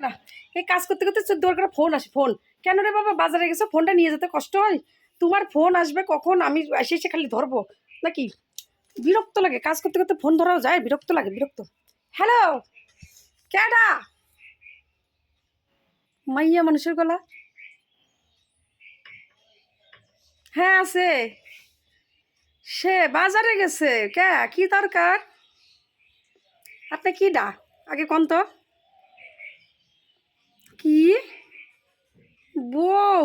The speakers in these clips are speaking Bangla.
না, এই কাজ করতে করতে চোদ্দ করে ফোন আসে ফোন কেন রে বাবা, বাজারে গেছো ফোনটা নিয়ে যেতে কষ্ট হয়? তোমার ফোন আসবে কখন? আমি এসে এসে খালি ধরবো। নাকি? বিরক্ত লাগে, কাজ করতে করতে ফোন ধরাও যায়, বিরক্ত লাগে, বিরক্ত। হ্যালো ক্যাডা মাইয়া মানুষের গলা। হ্যাঁ আছে। সে বাজারে গেছে। কে? কি দরকার? আপনি কি ডা? আগে কোন তো? কি? বউ।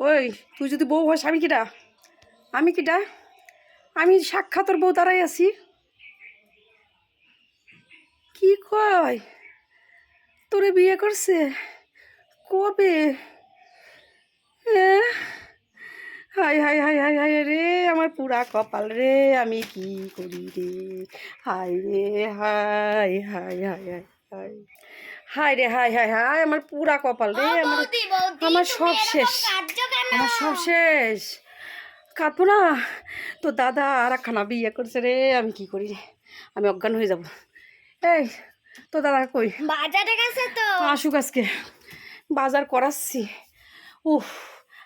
ওই, তুই যদি বউ হস, আমি কিটা আমি কিটা আমি সাক্ষাৎর বউ দাঁড়াই আছি। কি কয়? তোরে বিয়ে করছে? কবে? হাই হাই হাই হাই হাই রে, আমার পুরা কপাল রে, আমি কি করি রে? হাই রে হাই হাই হাই হাই হাই। হাই রে হাই হাই হাই আমার পুরা কপাল রে আমার আমার সব শেষ। আমার সব শেষ। কাঁদবো না। তো দাদা আর একখানা বিয়ে করছে রে আমি কি করি রে? আমি অজ্ঞান হয়ে যাব। এই তো দাদা কই? বাজারে গেছে তো। আসুক আজকে। বাজার করাচ্ছি। উফ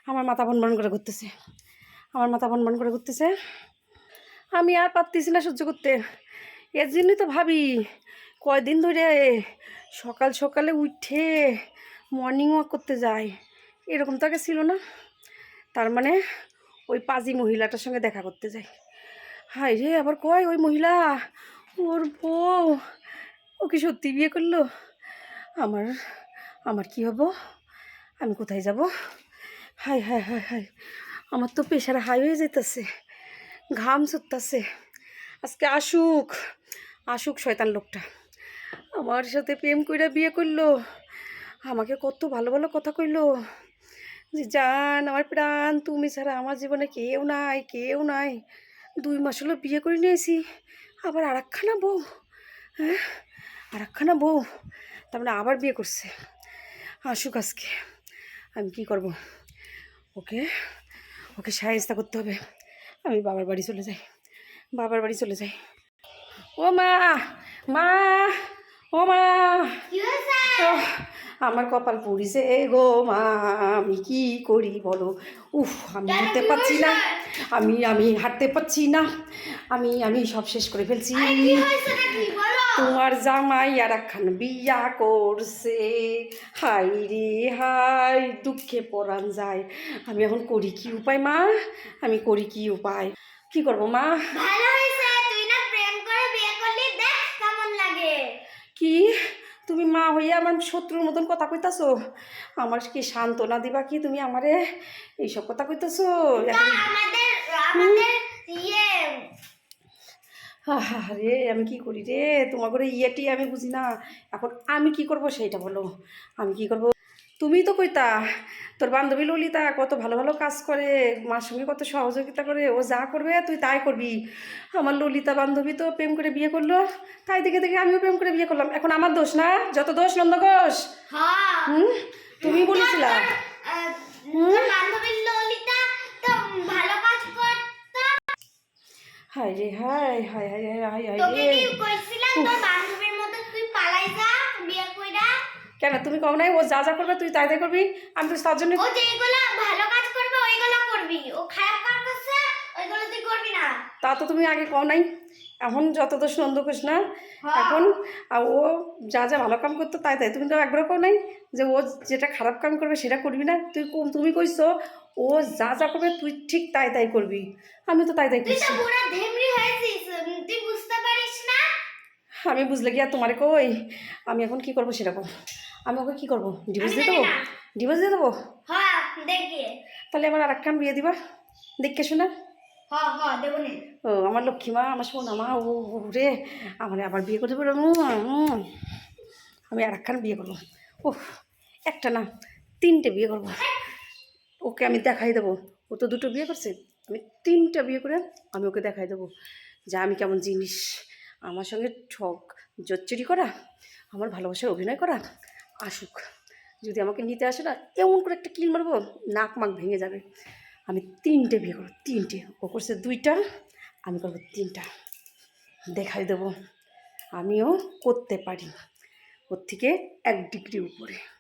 আমার মাথা বন বন করে ঘুরতেছে। আমার মাথা বন বন করে ঘুরতেছে। আমি আর পারতেছি না সহ্য করতে। এর জন্যই তো ভাবি কয়দিন ধরে সকাল সকালে উঠে মর্নিং ওয়াক করতে যায় এরকম তো আগে ছিল না। তার মানে ওই পাজি মহিলাটার সঙ্গে দেখা করতে যাই। হাই রে, আবার কয় ওই মহিলা? ওর বউ। ও কি সত্যি বিয়ে করল? আমার আমার কি হব? আমি কোথায় যাব? হাই হাই হাই হাই আমার তো প্রেশার হাই হয়ে যেতেছে, ঘাম ছুটতেছে। আজকে আসুক আসুক শয়তান লোকটা। আমার সাথে প্রেম কইরা বিয়ে করল। আমাকে কত ভালো ভালো কথা কইলো। যে, জান, আমার প্রাণ, তুমি ছাড়া আমার জীবনে কেউ নাই কেউ নাই। দুই মাস হলো বিয়ে করে নিয়েছি। আবার আর একখানা বউ হ্যাঁ? আর একখানা বউ, তার মানে আবার বিয়ে করছে। আসুক আজকে। আমি কি করব? ওকে ওকে সাহেস্তা করতে হবে। আমি বাবার বাড়ি চলে যাই। বাবার বাড়ি চলে যাই। ও মা মা! ও মা। আমার কপাল পুড়িছে। গো মা আমি কি করি বলো? উফ আমি হাঁটতে পারছি না। আমি আমি হাঁটতে পারছি না। আমি আমি সব শেষ করে ফেলছি। তোমার জামাই আর একখান বিয়া করছে। হাই রে হাই দুঃখে পরাণ যায়। আমি এখন করি কি উপায় মা? আমি করি কি উপায়? কি করব মা ভালো হয়েছে তুই না প্রেম করে বিয়ে করলি দেখ কেমন লাগে কি তুমি মা হইয়া আমার শত্রুর মতন কথা কইতাছ? আমার কি সান্ত্বনা দিবা কি তুমি আমারে? এইসব কথা কইতাছো? রে আমি কি করি রে? তোমার করে ইয়েটি আমি বুঝি না। এখন আমি কি করব সেইটা বলো। আমি কি করব? তুমি তো কইতা তোর বান্ধবী ললিতা কত ভালো ভালো কাজ করে মার সঙ্গে কত সহযোগিতা করে ও যা করবে তুই তাই করবি আমার ললিতা বান্ধবী তো প্রেম করে বিয়ে করল তাই দেখে দেখে আমিও প্রেম করে বিয়ে করলাম এখন আমার দোষ না যত দোষ নন্দ ঘোষ হ্যাঁ হুম তুমি বলেছিলা হায় রে হাই হাই হাই হাই তোকে রে কি কইছিলাম তোর বান্ধবীর মতো তুই পালাই যা বিয়ে কইরা কেন? তুমি কম নাই ও যা যা করবে তুই তাই তাই করবি? আমি তো তার জন্য ও যেগুলো ভালো কাজ করবে ওইগুলো করবি। ও খারাপ কাজ করছে ওইগুলো তুই করবি না। তা তো তুমি আগে কম নাই। এখন যত দোষ নন্দ করিস না হ্যাঁ। এখন আর ও যা যা ভালো কাম করতো তাই তাই। তুমি তো একবারও কম নাই যে ও যেটা খারাপ কাম করবে সেটা করবি না। তুই তুমি কইছো ও যা যা করবে তুই ঠিক তাই তাই করবি। আমি তো তাই তাই করছি পুরো ধেমরি হয়েছিস তুই বুঝতে পারিস না? আমি বুঝলে কি আর তোমারে কই? আমি এখন কি করব সেরকম আমি ওকে কি করব? ডিভোর্স দিয়ে দেবো? ডিভোর্স দিয়ে দেবো? হ্যাঁ দেখি তাহলে আমার আর একখান বিয়ে দিবা। দেখে শোনা। হ্যাঁ হ্যাঁ ও আমার লক্ষ্মী মা আমার সোনা মা ও রে। আমার আবার বিয়ে করতে উম, আমি আর একখান বিয়ে করব। ও একটা না তিনটে বিয়ে করব। ওকে আমি দেখাই দেবো। ও তো দুটো বিয়ে করছে। আমি তিনটা বিয়ে করে আমি ওকে দেখাই দেবো। যে আমি কেমন জিনিস। আমার সঙ্গে ঠক জচ্চুরি করা আমার ভালোবাসার অভিনয় করা। আসুক। যদি আমাকে নিতে আসে না, এমন করে একটা কিল মারবো, নাক মাক ভেঙে যাবে। আমি তিনটে বিয়ে করব, তিনটে। ও করছে দুইটা, আমি করব তিনটা। দেখাই দেবো। আমিও করতে পারি। ওর থেকে এক ডিগ্রি উপরে।